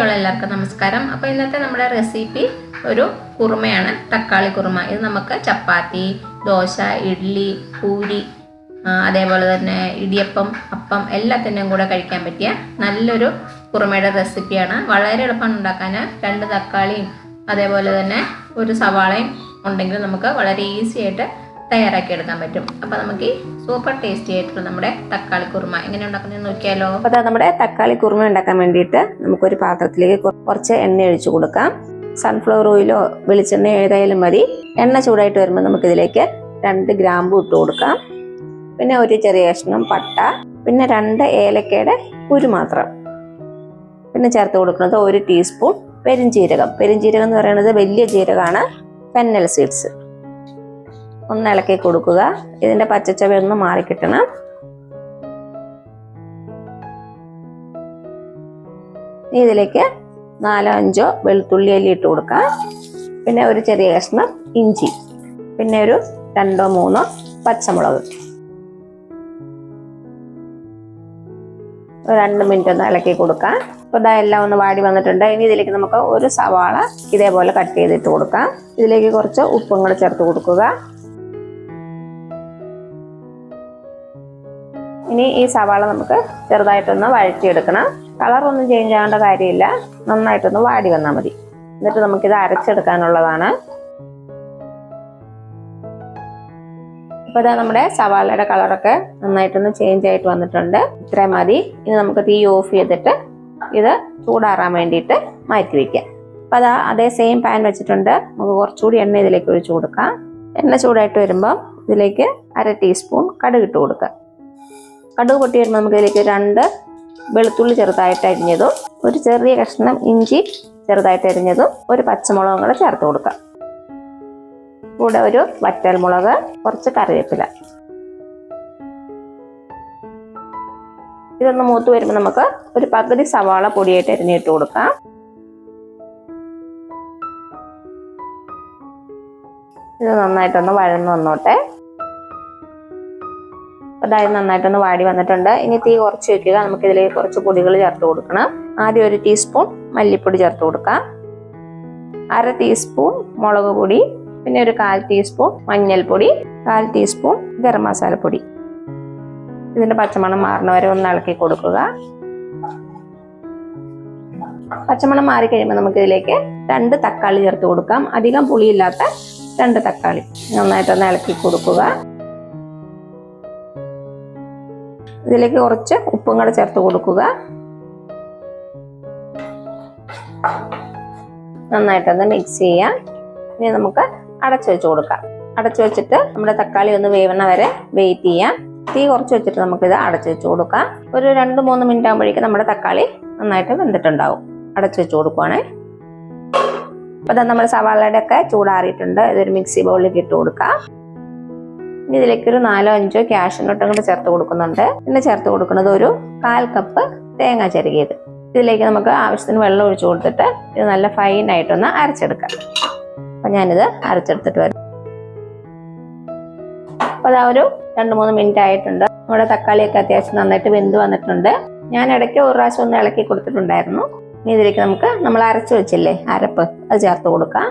All എല്ലാവർക്കും നമസ്കാരം. അപ്പോൾ ഇന്നത്തെ നമ്മുടെ റെസിപ്പി ഒരു കുറുമയാണ്. തക്കാളി കുറുമ. ഇത് നമുക്ക് ചപ്പാത്തി ദോശ ഇഡ്ഡലി പൂരി അതേപോലെ തന്നെ ഇടിയപ്പം അപ്പം എല്ലാത്തിന്റെയും കൂടെ കഴിക്കാൻ പറ്റിയ നല്ലൊരു കുറുമയുടെ റെസിപ്പിയാണ് വളരെ എളുപ്പമാണ് ഉണ്ടാക്കാൻ രണ്ട് തക്കാളിയും അതേപോലെ തന്നെ ഒരു സവാളയും ഉണ്ടെങ്കിൽ നമുക്ക് വളരെ ഈസി ആയിട്ട് തയ്യാറാക്കി എടുക്കാൻ പറ്റും. അപ്പോൾ നമുക്ക് സൂപ്പർ ടേസ്റ്റി ആയിട്ടുള്ള നമ്മുടെ തക്കാളി കുറുമ എങ്ങനെ ഉണ്ടാക്കുന്നത് നോക്കിയാലോ? അപ്പോൾ നമ്മുടെ തക്കാളി കുറുമ ഉണ്ടാക്കാൻ വേണ്ടിയിട്ട് നമുക്കൊരു പാത്രത്തിലേക്ക് കുറച്ച് എണ്ണ ഒഴിച്ചു കൊടുക്കാം. സൺഫ്ലവർ ഓയിലോ വെളിച്ചെണ്ണ ഏതായാലും മതി. എണ്ണ ചൂടായിട്ട് വരുമ്പോൾ നമുക്ക് ഇതിലേക്ക് രണ്ട് ഗ്രാമ്പു ഇട്ട് കൊടുക്കാം. പിന്നെ ഒരു ചെറിയ കഷ്ണം പട്ട പിന്നെ രണ്ട് ഏലക്കയുടെ കുരു മാത്രം. പിന്നെ ചേർത്ത് കൊടുക്കുന്നത് ഒരു ടീസ്പൂൺ പെരുംജീരകം പെരുംജീരകം എന്ന് പറയുന്നത് വലിയ ജീരകമാണ് ഫെന്നൽ സീഡ്സ് ഒന്ന് ഇളക്കി കൊടുക്കുക. ഇതിന്റെ പച്ചച്ചവ ഒന്ന് മാറിക്കിട്ടണം ഇതിലേക്ക് നാലോ അഞ്ചോ വെളുത്തുള്ളി അല്ലി ഇട്ട് കൊടുക്കാം പിന്നെ ഒരു ചെറിയ കഷ്ണം ഇഞ്ചി. പിന്നെ ഒരു രണ്ടോ മൂന്നോ പച്ചമുളക്. രണ്ട് മിനിറ്റ് ഒന്ന് ഇളക്കി കൊടുക്കാം അപ്പോൾ ഇതാ എല്ലാം ഒന്ന് വാടി വന്നിട്ടുണ്ട്. ഇനി ഇതിലേക്ക് നമുക്ക് ഒരു സവാള ഇതേപോലെ കട്ട് ചെയ്തിട്ട് കൊടുക്കാം. ഇതിലേക്ക് കുറച്ച് ഉപ്പും കൂടെ ചേർത്ത് കൊടുക്കുക. ഇനി ഈ സവാള നമുക്ക് ചെറുതായിട്ടൊന്ന് വഴറ്റിയെടുക്കണം. കളറൊന്നും ചേഞ്ച് ആവേണ്ട കാര്യമില്ല. നന്നായിട്ടൊന്ന് വാടി വന്നാൽ മതി. എന്നിട്ട് നമുക്കിത് അരച്ചെടുക്കാനുള്ളതാണ്. ഇപ്പോൾ ഇതാ നമ്മുടെ സവാളയുടെ കളറൊക്കെ നന്നായിട്ടൊന്ന് ചേഞ്ച് ആയിട്ട് വന്നിട്ടുണ്ട്. ഇത്രയും മതി. ഇനി നമുക്ക് തീ ഓഫ് ചെയ്തിട്ട് ഇത് ചൂടാറാൻ വേണ്ടിയിട്ട് മാറ്റി വയ്ക്കാം അപ്പോൾ അതാ അതേ സെയിം പാൻ വെച്ചിട്ടുണ്ട്. നമുക്ക് കുറച്ചുകൂടി എണ്ണ ഇതിലേക്ക് ഒഴിച്ചു കൊടുക്കാം. എണ്ണ ചൂടായിട്ട് വരുമ്പോൾ ഇതിലേക്ക് അര ടീസ്പൂൺ കടുകിട്ട് കൊടുക്കാം കടുക് പൊട്ടി വരുമ്പോൾ രണ്ട് വെളുത്തുള്ളി ചെറുതായിട്ട് അരിഞ്ഞതും ഒരു ചെറിയ കഷ്ണം ഇഞ്ചി ചെറുതായിട്ട് അരിഞ്ഞതും ഒരു പച്ചമുളകും കൂടെ ചേർത്ത് കൊടുക്കാം. കൂടെ ഒരു വറ്റൽമുളക് കുറച്ച് കറിവേപ്പില. ഇതൊന്ന് മൂത്ത് വരുമ്പോൾ നമുക്ക് ഒരു പകുതി സവാള പൊടിയായിട്ട് അരിഞ്ഞിട്ട് കൊടുക്കാം. ഇത് നന്നായിട്ടൊന്ന് വഴന്ന് വന്നോട്ടെ. അതായത് നന്നായിട്ടൊന്ന് വാടി വന്നിട്ടുണ്ട്. ഇനി തീ കുറച്ച് വെക്കുക. നമുക്ക് ഇതിലേക്ക് കുറച്ച് പൊടികൾ ചേർത്ത് കൊടുക്കണം. ആദ്യം ഒരു ടീസ്പൂൺ മല്ലിപ്പൊടി ചേർത്ത് കൊടുക്കാം. അര ടീസ്പൂൺ മുളക് പൊടി പിന്നെ ഒരു കാൽ ടീസ്പൂൺ മഞ്ഞൾപ്പൊടി കാൽ ടീസ്പൂൺ ഗരം മസാലപ്പൊടി ഇതിന്റെ പച്ചമണം മാറുന്ന വരെ ഒന്ന് ഇളക്കി കൊടുക്കുക. പച്ചമണം മാറി കഴിയുമ്പോൾ നമുക്ക് ഇതിലേക്ക് രണ്ട് തക്കാളി ചേർത്ത് കൊടുക്കാം. അധികം പുളിയില്ലാത്ത രണ്ട് തക്കാളി നന്നായിട്ടൊന്ന് ഇളക്കി കൊടുക്കുക. ഇതിലേക്ക് കുറച്ച് ഉപ്പും കൂടെ ചേർത്ത് കൊടുക്കുക. നന്നായിട്ടൊന്ന് മിക്സ് ചെയ്യാം. ഇനി നമുക്ക് അടച്ചു വെച്ച് കൊടുക്കാം. അടച്ചു വെച്ചിട്ട് നമ്മുടെ തക്കാളി ഒന്ന് വേവണ വരെ വെയിറ്റ് ചെയ്യാം. തീ കുറച്ച് വെച്ചിട്ട് നമുക്കിത് അടച്ചു വെച്ച് കൊടുക്കാം. ഒരു രണ്ട് മൂന്ന് മിനിറ്റ് ആകുമ്പോഴേക്കും നമ്മുടെ തക്കാളി നന്നായിട്ട് വെന്തിട്ടുണ്ടാവും. അടച്ചു വെച്ച് കൊടുക്കുവാണേ. അപ്പൊ ദാ നമ്മുടെ സവാളയുടെ ഒക്കെ ചൂടാറിയിട്ടുണ്ട്. ഇതൊരു മിക്സി ബൗളിലേക്ക് ഇട്ട് കൊടുക്കാം. ഇനി ഇതിലേക്ക് ഒരു നാലോ അഞ്ചോ ക്യാഷ് നോട്ടും കൂടെ ചേർത്ത് കൊടുക്കുന്നുണ്ട്. പിന്നെ ചേർത്ത് കൊടുക്കുന്നത് ഒരു കാൽ കപ്പ് തേങ്ങ ചെരുകിയത്. ഇതിലേക്ക് നമുക്ക് ആവശ്യത്തിന് വെള്ളം ഒഴിച്ചു കൊടുത്തിട്ട് ഇത് നല്ല ഫൈൻ ആയിട്ടൊന്ന് അരച്ചെടുക്കാം. അപ്പൊ ഞാനിത് അരച്ചെടുത്തിട്ട് വരും. അപ്പൊ അതാ ഒരു രണ്ട് മൂന്ന് മിനിറ്റ് ആയിട്ടുണ്ട്. നമ്മുടെ തക്കാളിയൊക്കെ അത്യാവശ്യം നന്നായിട്ട് വെന്ത് വന്നിട്ടുണ്ട്. ഞാൻ ഇടയ്ക്ക് ഒരു പ്രാവശ്യം ഒന്ന് ഇളക്കി കൊടുത്തിട്ടുണ്ടായിരുന്നു. ഇനി ഇതിലേക്ക് നമുക്ക് നമ്മൾ അരച്ചു വെച്ചില്ലേ അരപ്പ് അത് ചേർത്ത് കൊടുക്കാം.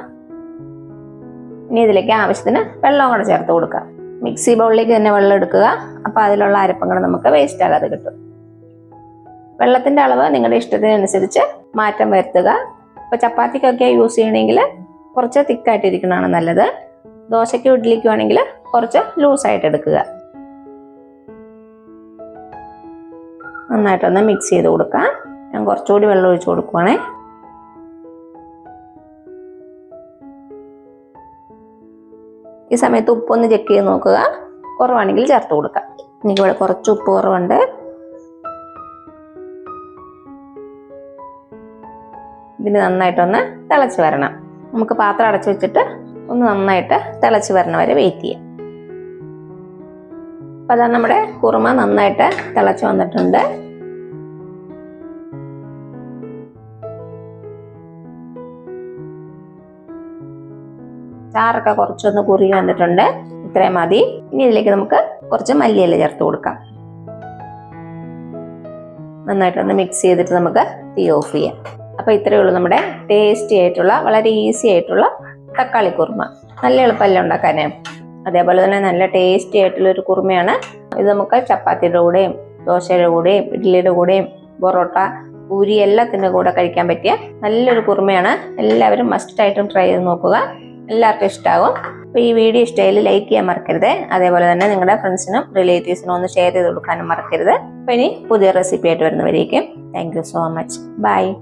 ഇനി ഇതിലേക്ക് ആവശ്യത്തിന് വെള്ളം കൂടെ ചേർത്ത് കൊടുക്കാം. മിക്സി ബൗളിലേക്ക് തന്നെ വെള്ളം എടുക്കുക. അപ്പോൾ അതിലുള്ള അരപ്പങ്ങൾ നമുക്ക് വേസ്റ്റ് ആകാതെ കിട്ടും. വെള്ളത്തിന്റെ അളവ് നിങ്ങളുടെ ഇഷ്ടത്തിനനുസരിച്ച് മാറ്റം വരുത്തുക. ഇപ്പോൾ ചപ്പാത്തിക്കൊക്കെ യൂസ് ചെയ്യണമെങ്കിൽ കുറച്ച് തിക്കായിട്ടിരിക്കണമാണ് നല്ലത്. ദോശയ്ക്കും ഇഡ്ഡലിക്കും ആണെങ്കിൽ കുറച്ച് ലൂസായിട്ട് എടുക്കുക. നന്നായിട്ടൊന്ന് മിക്സ് ചെയ്ത് കൊടുക്കാം. ഞാൻ കുറച്ചുകൂടി വെള്ളം ഒഴിച്ച് കൊടുക്കുവാണേ. ഈ സമയത്ത് ഉപ്പൊന്ന് ചെക്ക് ചെയ്ത് നോക്കുക. കുറവാണെങ്കിൽ ചേർത്ത് കൊടുക്കുക എനിക്ക് ഇവിടെ കുറച്ച് ഉപ്പ് കുറവുണ്ട്. ഇതിന് നന്നായിട്ടൊന്ന് തിളച്ച് വരണം. നമുക്ക് പാത്രം അടച്ചു വെച്ചിട്ട് ഒന്ന് നന്നായിട്ട് തിളച്ച് വരണ വരെ വെയിറ്റ് ചെയ്യാം. അപ്പോൾ അതാണ് നമ്മുടെ കുറുമ നന്നായിട്ട് തിളച്ച് വന്നിട്ടുണ്ട്. ചാറൊക്കെ കുറച്ചൊന്ന് കുറി വന്നിട്ടുണ്ട്. ഇത്രയും മതി. ഇനി ഇതിലേക്ക് നമുക്ക് കുറച്ച് മല്ലിയില ചേർത്ത് കൊടുക്കാം. നന്നായിട്ടൊന്ന് മിക്സ് ചെയ്തിട്ട് നമുക്ക് തീ ഓഫ് ചെയ്യാം. അപ്പോൾ ഇത്രയേ ഉള്ളൂ നമ്മുടെ ടേസ്റ്റി ആയിട്ടുള്ള വളരെ ഈസി ആയിട്ടുള്ള തക്കാളി കുറുമ. നല്ല എളുപ്പമല്ല ഉണ്ടാക്കാനേ? അതേപോലെ തന്നെ നല്ല ടേസ്റ്റി ആയിട്ടുള്ള ഒരു കുറുമയാണ്. ഇത് നമുക്ക് ചപ്പാത്തിയുടെ കൂടെയും ദോശയുടെ കൂടെയും ഇഡ്ഡലിയുടെ കൂടെയും പൊറോട്ട പൂരി എല്ലാത്തിന്റെ കൂടെ കഴിക്കാൻ പറ്റിയ നല്ലൊരു കുറുമയാണ്. എല്ലാവരും മസ്റ്റായിട്ടും ട്രൈ ചെയ്ത് നോക്കുക. എല്ലാവർക്കും ഇഷ്ടമാകും അപ്പോൾ ഈ വീഡിയോ ഇഷ്ടമായാലും ലൈക്ക് ചെയ്യാൻ മറക്കരുത്. അതേപോലെ തന്നെ നിങ്ങളുടെ ഫ്രണ്ട്സിനും റിലേറ്റീവ്സിനും ഒന്ന് ഷെയർ ചെയ്ത് കൊടുക്കാനും മറക്കരുത്. അപ്പോൾ ഇനി പുതിയ റെസിപ്പി ആയിട്ട് വരുന്നവരേക്കും. Thank so much bye